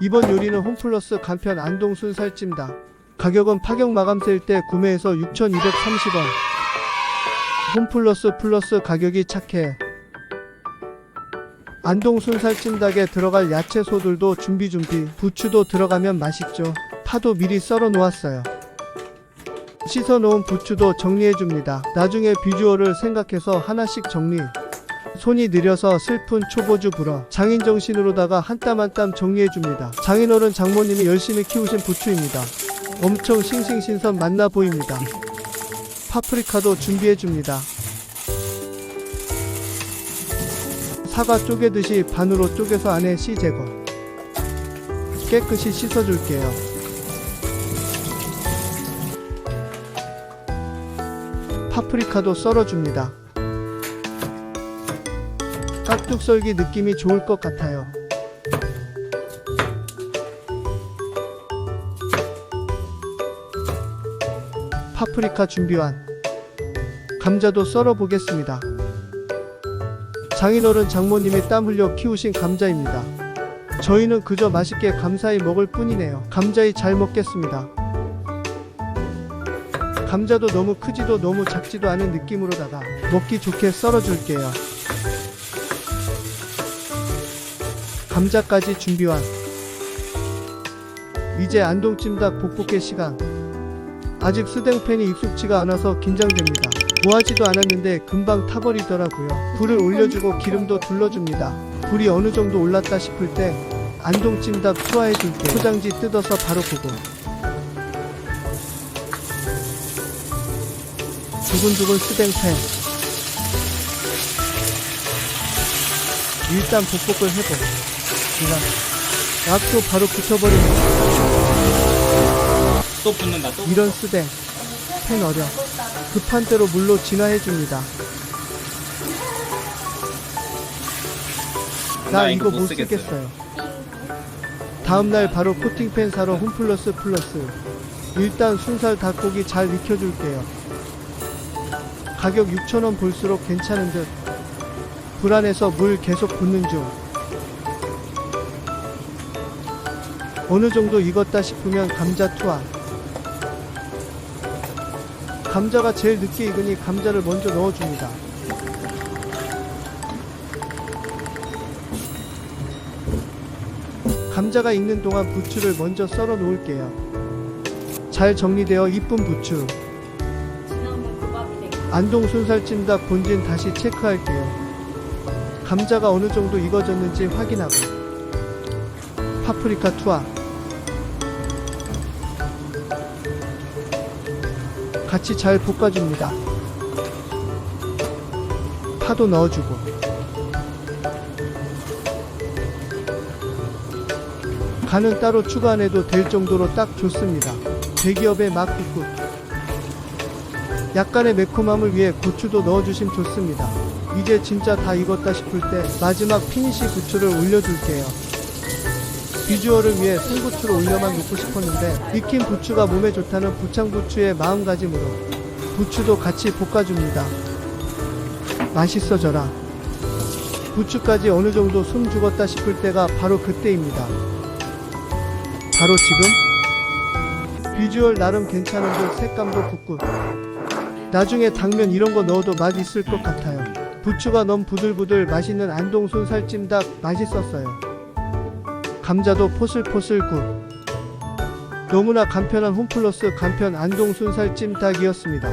이번 요리는 홈플러스 간편 안동 순살찜닭. 가격은 파격 마감 세일 때 구매해서 6,230원. 홈플러스 플러스 가격이 착해. 안동 순살찜닭에 들어갈 야채 소들도 준비 준비. 부추도 들어가면 맛있죠. 파도 미리 썰어 놓았어요. 씻어 놓은 부추도 정리해 줍니다. 나중에 비주얼을 생각해서 하나씩 정리. 손이 느려서 슬픈 초보주 불어 장인 정신으로다가 한 땀 한 땀 정리해 줍니다. 장인어른 장모님이 열심히 키우신 부추입니다. 엄청 싱싱신선 맛나 보입니다. 파프리카도 준비해 줍니다. 사과 쪼개듯이 반으로 쪼개서 안에 씨 제거. 깨끗이 씻어 줄게요. 파프리카도 썰어 줍니다. 깍둑썰기 느낌이 좋을 것 같아요. 파프리카 준비 완. 감자도 썰어 보겠습니다. 장인어른 장모님이 땀 흘려 키우신 감자입니다. 저희는 그저 맛있게 감사히 먹을 뿐이네요. 감자이 잘 먹겠습니다. 감자도 너무 크지도 너무 작지도 않은 느낌으로다가 먹기 좋게 썰어 줄게요. 감자까지 준비 완. 이제 안동찜닭 볶볶의 시간. 아직 스댕팬이 익숙지가 않아서 긴장됩니다. 뭐하지도 않았는데 금방 타버리더라고요. 불을 올려주고 기름도 둘러줍니다. 불이 어느 정도 올랐다 싶을 때 안동찜닭 투하해줄게. 포장지 뜯어서 바로 보고. 두근두근 스댕팬. 일단 볶볶을 해보. 이랑 약도 바로 붙여버립니다. 또 붙는다 또 이런 쓰댕 팬 어려 급한 대로 물로 진화해 줍니다. 나 이거 못 쓰겠어요. 다음날 바로 코팅팬 사러 홈플러스 플러스. 일단 순살 닭고기 잘 익혀줄게요. 가격 6,000원 볼수록 괜찮은 듯. 불안해서 물 계속 붓는 중 어느 정도 익었다 싶으면 감자 투하 감자가 제일 늦게 익으니 감자를 먼저 넣어줍니다. 감자가 익는 동안 부추를 먼저 썰어 놓을게요. 잘 정리되어 이쁜 부추. 안동 순살찜닭 본진 다시 체크할게요. 감자가 어느 정도 익어졌는지 확인하고. 파프리카 투하. 같이 잘 볶아줍니다. 파도 넣어주고. 간은 따로 추가 안 해도 될 정도로 딱 좋습니다. 대기업의 막국국. 약간의 매콤함을 위해 고추도 넣어주시면 좋습니다. 이제 진짜 다 익었다 싶을 때 마지막 피니시 부추를 올려줄게요. 비주얼을 위해 생부추를 올려만 놓고 싶었는데 익힌 부추가 몸에 좋다는 부창부추의 마음가짐으로 부추도 같이 볶아줍니다. 맛있어져라. 부추까지 어느 정도 숨 죽었다 싶을 때가 바로 그때입니다. 바로 지금? 비주얼 나름 괜찮은 듯 색감도 굿굿. 나중에 당면 이런 거 넣어도 맛 있을 것 같아요. 부추가 너무 부들부들 맛있는 안동 순살찜닭 맛있었어요. 감자도 포슬포슬 굿. 너무나 간편한 홈플러스 간편 안동 순살찜 닭이었습니다.